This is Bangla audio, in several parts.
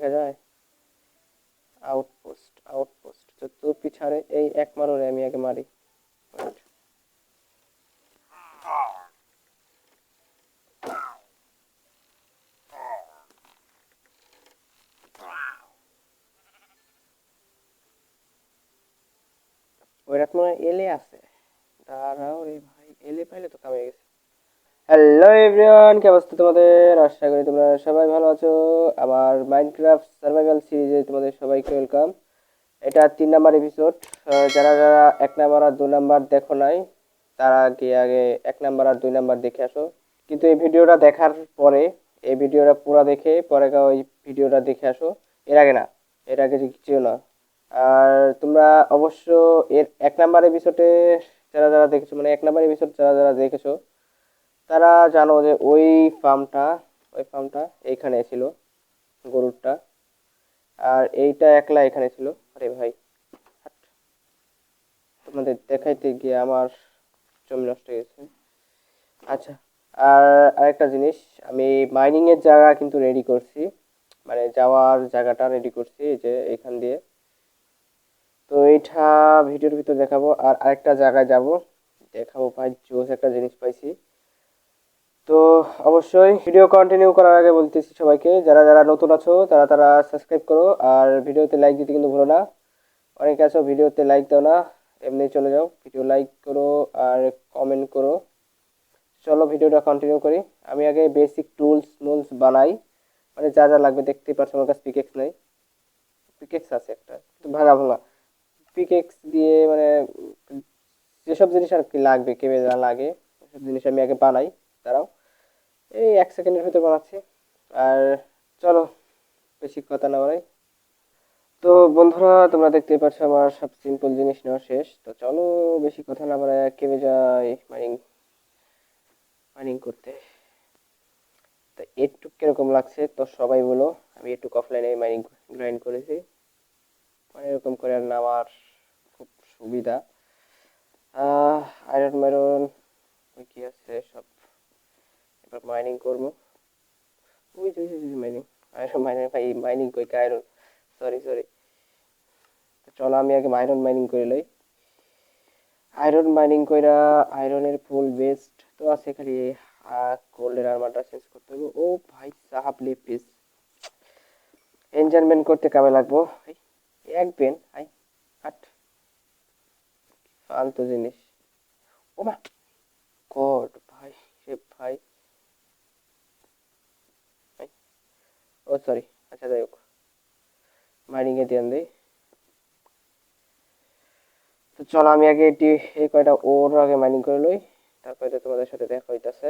দেখা যায়? আউটপোস্ট আউটপোস্ট তো তোর পিছারে এই এক মারোরে আমি আগে মারি। Wait. ওইটা তো মনে এলে আছে। দাঁড়াও রে ভাই, এলে পাইলে তো কামে গেছে। হ্যালো এভরিওয়ান কি অবস্থা তোমাদের? আশা করি তোমরা সবাই ভালো আছো। আমার মাইনক্রাফট সার্ভাইভাল সিরিজে তোমাদের সবাইকে ওয়েলকাম এটা তিন নাম্বার এপিসোড যারা যারা এক নাম্বার আর দুই নাম্বার দেখো নাই, তারা গিয়ে আগে এক নাম্বার আর দুই নাম্বার দেখে আসো। কিন্তু এই ভিডিওটা দেখার পরে, এই ভিডিওটা পুরো দেখে পরে ওই ভিডিওটা দেখে আসো। এর আগে না, এর আগে কিছু না। আর তোমরা অবশ্য এর এক নাম্বার এপিসোডে যারা যারা দেখেছ মানে এক নাম্বার এপিসোড যারা যারা দেখেছ তারা জানো যে ওই ফার্মটা ওই ফার্মটা এইখানে ছিল, গরুরটা। আর এইটা একলা এখানে ছিল। আরে ভাই। তোমাদের দেখাইতে গিয়ে আমার জমি নষ্ট হয়ে গেছে। আচ্ছা আর আরেকটা জিনিস, আমি মাইনিংয়ের জায়গা কিন্তু রেডি করছি। মানে যাওয়ার জায়গাটা রেডি করছি যে এখান দিয়ে। তো এইটা ভিডিওর ভিতর দেখাবো। আর আরেকটা জায়গায় যাব। দেখাবো ভাই, জোস একটা জিনিস পাইছি। তো অবশ্যই ভিডিও কন্টিনিউ করার আগে বলতেছি সবাইকে, যারা যারা নতুন আছো, তারা তারা সাবস্ক্রাইব করো। আর ভিডিওতে লাইক দিতে কিন্তু ভুলো না। অনেকে আছো, ভিডিওতে লাইক দাও না, এমনি চলে যাও। ভিডিও লাইক করো আর কমেন্ট করো। চলো ভিডিওটা কন্টিনিউ করি। আমি আগে বেসিক টুলস মুলস বানাই। মানে যা যা লাগবে, দেখতেই পারছ আমার কাছে পিকেক্স নেই। পিকেক্স আছে একটা ভাঙা ভাঙা। পিকেক্স দিয়ে মানে যেসব জিনিস আর কি লাগবে কেবে যা লাগে সেসব জিনিস আমি আগে বানাই। দাঁড়াও। এই এক সেকেন্ডের ভিতর বানাচ্ছি। আর চলো, বেশি কথা না বানাই তো বন্ধুরা, তোমরা দেখতেই পাচ্ছ আমার সব সিম্পল জিনিস নেওয়া শেষ। তো চলো, বেশি কথা না বানাই কেবে যাই মাইনিং মাইনিং করতে। তো একটু কীরকম লাগছে, তো সবাই বলো। আমি একটু অফলাইনে মাইনিং গ্রাইন্ড করেছি। মানে এরকম করে আর নামার খুব সুবিধা। আয়রন মাইরন ওই কি আছে, সব মাইনিং করব। ওই যে মাইনিং আয়রন মাইনিং ভাই মাইনিং কই আয়রন সরি সরি চলো আমি আগে আয়রন মাইনিং করে লই। আয়রন মাইনিং কইরা আয়রনের ফুল বেস্ট তো আছে খালি গোল্ডের আর্মারটা চেঞ্জ করতে হবে। ও ভাই, সাহাব লিপিস এনজারমেন্ট করতে কামে লাগবো? এক পেন আই হাট ফালতু জিনিস। ও মা গড, ভাই ভাই ভাই। ও সরি আচ্ছা যাই হোক। মাইনিং এ ধ্যান দেই। তো চলো, আমি আগে এটি এই কয়টা ওর আগে মাইনিং করে লই। তারপরে তোমাদের সাথে দেখা হইতাছে।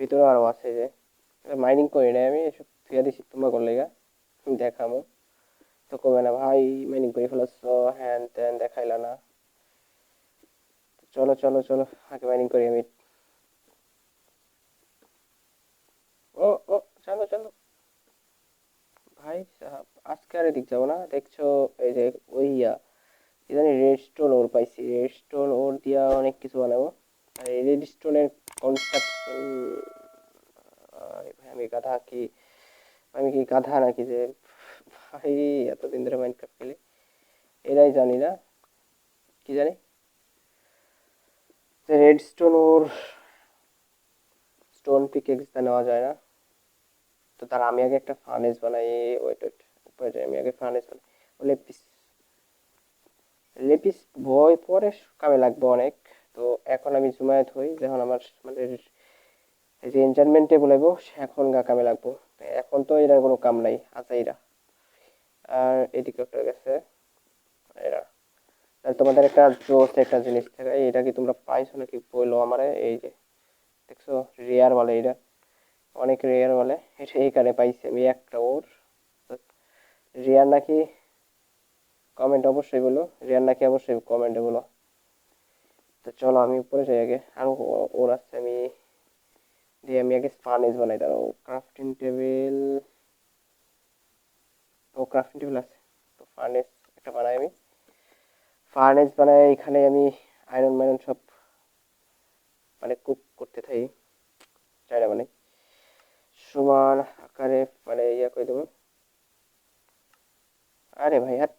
ভিতরে আরও আছে যে মাইনিং করি না আমি, এসব থুয়া দিছি তোমরা করলে গা দেখামো। তো কবে না ভাই মাইনিং করে ফেলাচ্ছ, হ্যান ত্যান দেখাইলা না। চলো চলো চলো, আগে মাইনিং করি আমি। ও ও চলো চলো ভাই আজকে আর এদিক যাব না। দেখছ এই যে, ওই ইয়া কি জানি রেড স্টোন ওর পাইছি। রেড স্টোন ওর দিয়া অনেক কিছু বানাবো। আর এই রেড স্টোনের কনস্ট্রাকশন ভাই, আমি গাধা কি? আমি কি গাধা নাকি যে, ভাই, এতদিন ধরে মাইনক্রাফট খেলি। এরাই জানি না। কি জানি? রেড স্টোন ওর স্টোন পিকেক্স নেওয়া যায় না। তো তার আমি আগে একটা ফার্নেস বানাই ওয়েট ওয়েট আমি আগে ফার্নেস বানাই। লেপিস লেপিস বই পরে কামে লাগবে অনেক। তো এখন আমি জুমায়েত হই, যখন আমার মানে এই যে এনজারমেন্টে বলাইবো, এখন গা কামে লাগবো। এখন তো এটার কোনো কাম নাই, আজাইরা। আর এদিকে একটা গেছে, এরা। তাহলে তোমাদের একটা জোস, একটা জিনিস থাকে এটা কি তোমরা পাইছো নাকি বলল আমারে? এই যে, দেখছ রেয়ার বলে এটা। অনেক রেয়ার বলে। এটা এইখানে পাইছি আমি একটা ওর। রেয়ার নাকি কমেন্ট অবশ্যই বলো। রেয়ার নাকি অবশ্যই কমেন্টে বলো। তো চলো আমি উপরে যাই আগে। আর ওর আছে আমি দিয়ে আমি আগে ফার্নেস বানাই। দাঁড়াও ক্রাফটিং টেবিল ও ক্রাফটিং টেবিল আছে। তো ফার্নেস একটা বানাই আমি। ফার্নেস বানাই, এখানে আমি আয়রন মাইরন সব মানে কুক করতে থাকি। চাইনা মানে সমান আকারে মানে ইয়া করে দেবো। আরে ভাই হাত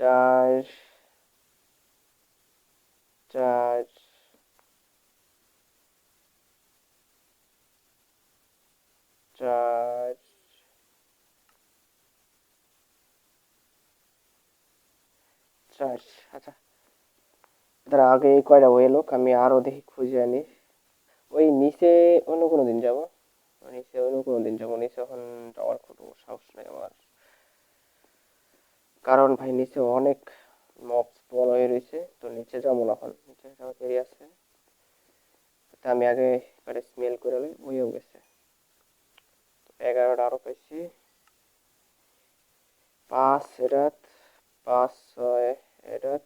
চার চার চার চার আচ্ছা। দাঁড়া, আগে কয়টা ওই লোক আমি আরও দেখি, খুঁজে আনি। ওই নিচে অন্য কোনো দিন যাব? নিচে অন্য কোনো দিন যাব, নিচে এখন যাওয়ার কোনো সাহস নাই আমার। কারণ ভাই, নিচে অনেক মব স্পন হয়ে রয়েছে, তো নিচে না এখন। নিচে যাওয়ার দেরি আছে। তা আমি আগে এবারে স্মেল করে লই ওইও গেছে। এগারোটা আরও পাইছি। পাঁচ এরাত, পাঁচ ছয় এরাত।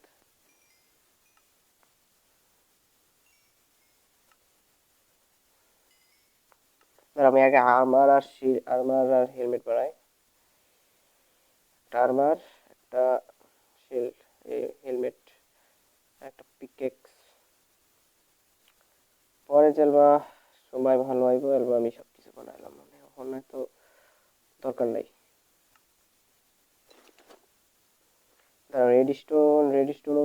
আমি আগে আর্মার আর শিল আর্মার আর হেলমেট বানাই। আর্মার একটা শিল্ড হেলমেট একটা পিকেক্স পরে চলবা সময় ভালো আইব এলবা আমি সব কিছু বানাইলাম মানে এখন তো দরকার নাই। দাঁড়াও রেড স্টোন রেড স্টোন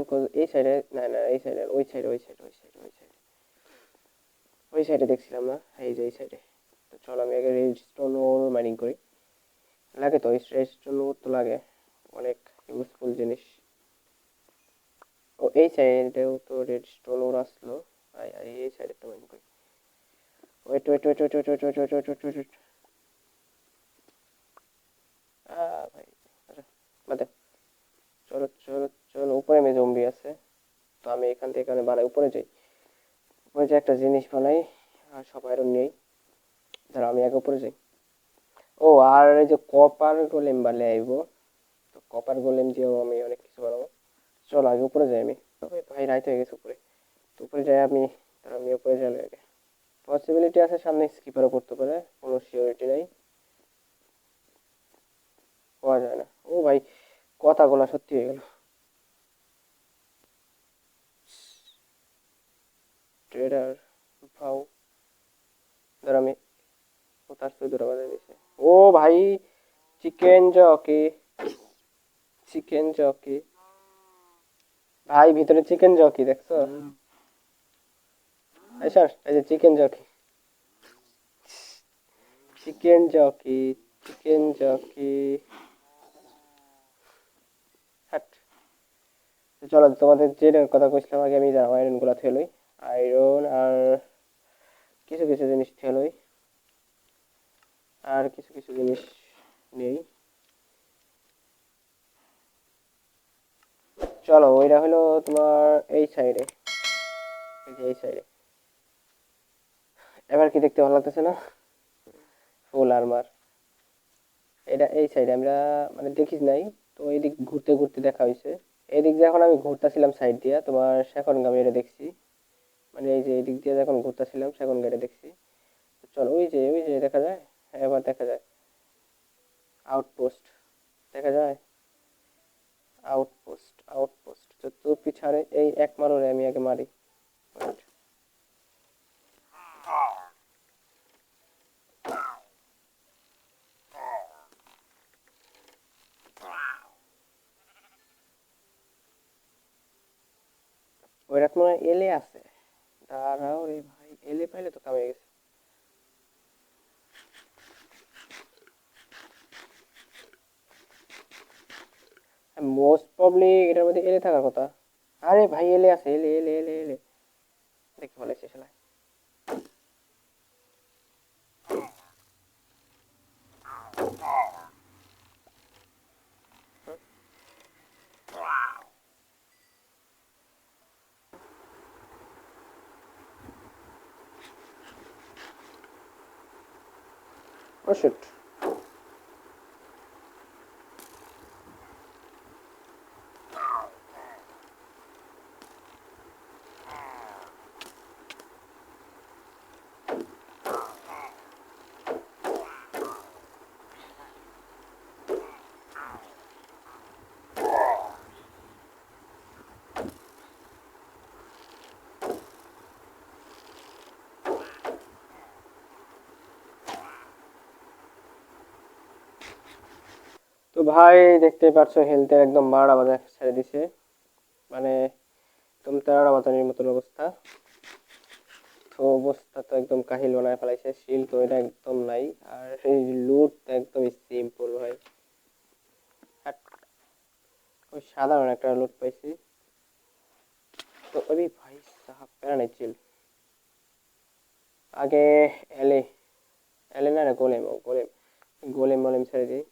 এই সাইডে না না, এই সাইডে ওই সাইডে ওই সাইডে ওই সাইডে ওই সাইডে ওই সাইডে দেখছিলাম না? এই যে, এই সাইডে তো চল, আমি আগে রেড স্টোন ওর মাইনিং করি। লাগে তো রেড স্টোন ওর তো লাগে অনেক। ইউজফুল জিনিস। ও, এই সাইডেও তো রেড স্টোন ওর আসলো। আই আই এই সাইডে তো মাইনিং করি wait wait wait wait wait wait wait wait wait wait wait চলো চলো চলো, উপরে মে জম্বি আছে। তো আমি এখান থেকে এখানে বানাই, উপরে যাই। উপরে যে একটা জিনিস বানাই, আর সব আয়রন নেই দাঁড়া আমি আগে উপরে যাই। ও, আর এই যে কপার গোলেম বালে আইব। কপার গোলেম দিয়েও আমি অনেক কিছু বানাবো। চলো আগে উপরে যাই আমি। তবে ভাই রাইত হয়ে গেছে উপরে। তো উপরে যাই আমি তার আমি উপরে যাই আগে। পসিবিলিটি আছে সামনে স্কিপারও করতে পারে, কোনো সিওরিটি নাই। পাওয়া যায় না। ও ভাই, কথাগুলো সত্যি হয়ে গেল। ট্রেডার ভাও। ধর আমি, ও ও ভাই চিকেন জকি চিকেন জকি ভাই ভিতরে চিকেন জকি দেখছ? এই যে chicken jockey chicken jockey chicken jockey চলো তোমাদের যে কথা কইছিলাম আগে আমি যাও আয়রনগুলা থেলই। আয়রন আর কিছু কিছু জিনিস থেলই। আর কিছু কিছু জিনিস নেই। চলো, ওইটা হলো তোমার এই সাইডে এই সাইডে এবার কি দেখতে ভালো লাগতেছে না? ফুল আর্মার এটা এই সাইডে আমরা মানে দেখিস নাই, তো এইদিক ঘুরতে ঘুরতে দেখা হয়েছে এদিক দিয়ে এখন আমি ঘুরতেছিলাম সাইড দিয়ে, তোমার সেখন আমি এটা দেখছি। মানে এই যে এদিক দিয়ে যখন ঘুরতেছিলাম সেখন গেটে দেখছি। চলো, ওই যে ওই যে দেখা যায়। এবার দেখা যায়। আউটপোস্ট দেখা যায়? আউটপোস্ট আউটপোস্ট তো তোর পিছারে এই এক মারোরে আমি আগে মারি. ওইটা তোমার এলে আছে। দাঁড়াও রে ভাই এলে পাইলে তো কামে গেছে। মোস্ট প্রবলি এটার মধ্যে এলে থাকার কথা। আরে ভাই এলে আছে এলে এলে এলে এলে দেখে ফেলেছি সেলাই Oh shit. ভাই দেখতে পাচ্ছ হেলথের একদম বারোটা বাজে ছেড়ে দিছে। মানে একদম তেরোটা বাজানোর মতন অবস্থা। তো অবস্থা তো একদম কাহিল বানায় ফেলাইছে। শিল তো এটা একদম নাই। আর এই লুট তো একদম সিম্পল ভাই। ওই সাধারণ একটা লুট পাইছি। তো ওই ভাই, সাহাব প্যারা নাই চিল আগে এলে এলে না গোলেম ও গোলেম গোলেম মোলেম ছেড়ে দিই।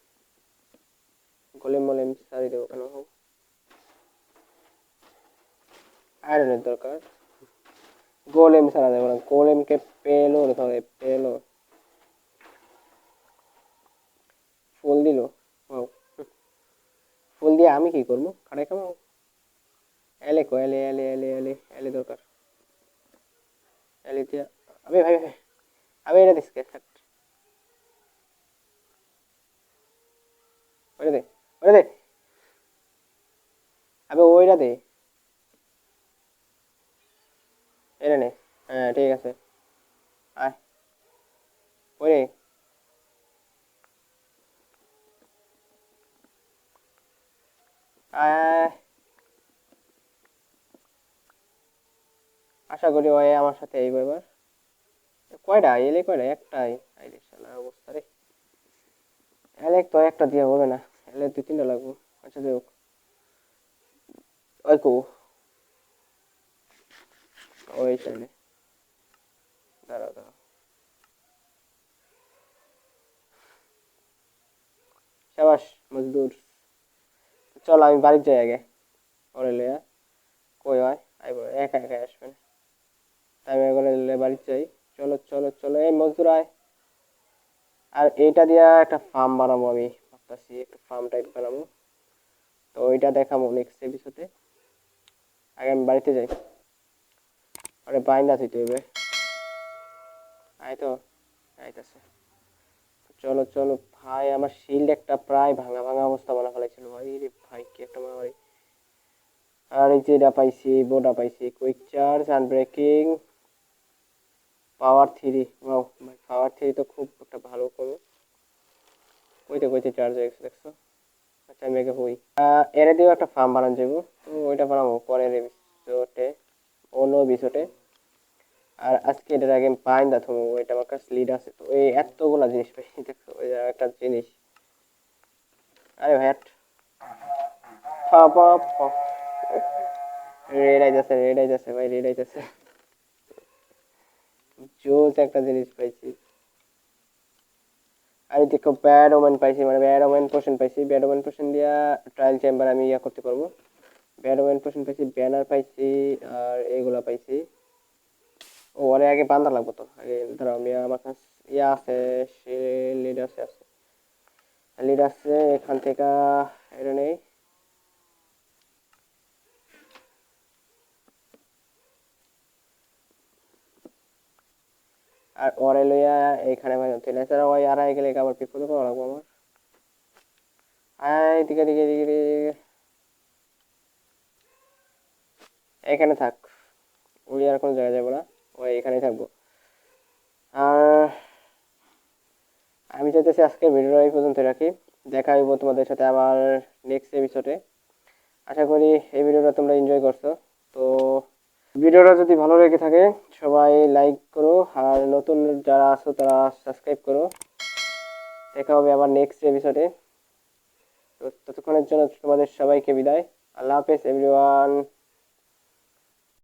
গোলেম মোলেম ছেড়ে দেবো কেন হোক আয়রনের দরকার গোলেম ছাড়া দেবো না গোলেমকে পেল তাহলে পেল। ফুল দিল ফুল দিয়ে আমি কি করব খাড়াই খাব এলে কো, এলে এলে এলে এলে এলে দরকার এলে দিয়া। আবে, ভাই ভাই আবে এটা দিস থাক। ওইটা দে। ওইটা দে আবে ওইটা দে। এটা নে। হ্যাঁ ঠিক আছে। আয়। ওই রে। আশা করি ওই আমার সাথে এই এবার। কয়টা? এলে কয়টা? একটাই। শালা অবস্থা রে। এলে তো একটা দিয়ে হবে না। এলে দুই, তিনটা লাগবো। আচ্ছা দেখ ওই কো। ওই সাইডে। দাঁড়াও দাঁড়াও। সাবাস, মজদুর। চল, আমি বাড়ির যাই আগে। ওরে লইয়া কই হয় আইব একা একা আসবে না। আমি লইয়া বাড়ির যাই। চলো চলো চলো। এই মজদুর আয়। আর এইটা দিয়া একটা ফার্ম বানাবো আমি। ভাবতেছি একটা ফার্ম টাইপ বানাবো। তো ওইটা দেখাবো নেক্সট এপিসোডে আগে আমি বাড়িতে যাই। আরে বাইন্দা থইতে হইবে আয় তো, আইতাছে। চলো চলো, ভাই, আমার শিল্ড একটা প্রায় ভাঙা ভাঙা অবস্থা বানা ফেলাইছিল। ভাই রে ভাই, কি একটা মারামারি। আর এই যে এটা পাইছি বোটা পাইছি। Quick charge unbreaking power three wow ভাই পাওয়ার থ্রি তো খুব একটা ভালো করব কইতে কইতে চার্জ গেছে, দেখছ? আচ্ছা আমি হই এরে দিয়েও একটা ফার্ম বানানো যাব ওইটা বানাবো, পরের এপিসোডে অন্য এপিসোডে আর আজকে এটার আগে পাইন দা থমো এটা আমার কাছে লিড আছে। তো এই এতগুলা জিনিস পাই, দেখছ? ওই একটা জিনিস। আরে পা। রেড আইতাছে রেড আইতাছে ভাই রেড আইতাছে জোস একটা জিনিস পাইছি। আর দেখো ব্যাড ওমেন পাইছি মানে ব্যাড ওমেন পোশন পাইছি। ব্যাড ওমেন পোশন দিয়া ট্রায়াল চেম্বার আমি ইয়া করতে পারব। ব্যাড ওমেন পোশন পাইছি ব্যানার পাইছি, আর এগুলা পাইছি। ও ওরে আগে বান্দা লাগবো তো। আগে ধরো আমি আমার কাছে ইয়া আছে, সে লিড আছে আছে। লিড আছে এখান থেকে, এটা নেই। আর ওরে লইয়া এইখানে তেলে ছাড়া ওই আর গেলে আবার বিপদে পড়া লাগবো আমার। আয় দিকে দিকে দিকে এখানে থাক। ওই আর কোনো জায়গায় যাব না। ওই এখানেই থাকব। আর আমি চাইতেছি আজকে ভিডিওটা এই পর্যন্ত রাখি। দেখা হইব তোমাদের সাথে আবার নেক্সট এপিসোডে আশা করি এই ভিডিওটা তোমরা এনজয় করছ। তো ভিডিওটা যদি ভালো লেগে থাকে, সবাই লাইক করো, আর নতুন যারা আছো তারা সাবস্ক্রাইব করো। দেখা হবে আবার নেক্সট এপিসোডে ততক্ষণের জন্য তোমাদের সবাইকে বিদায়। আল্লাহ হাফেজ এভরিওয়ান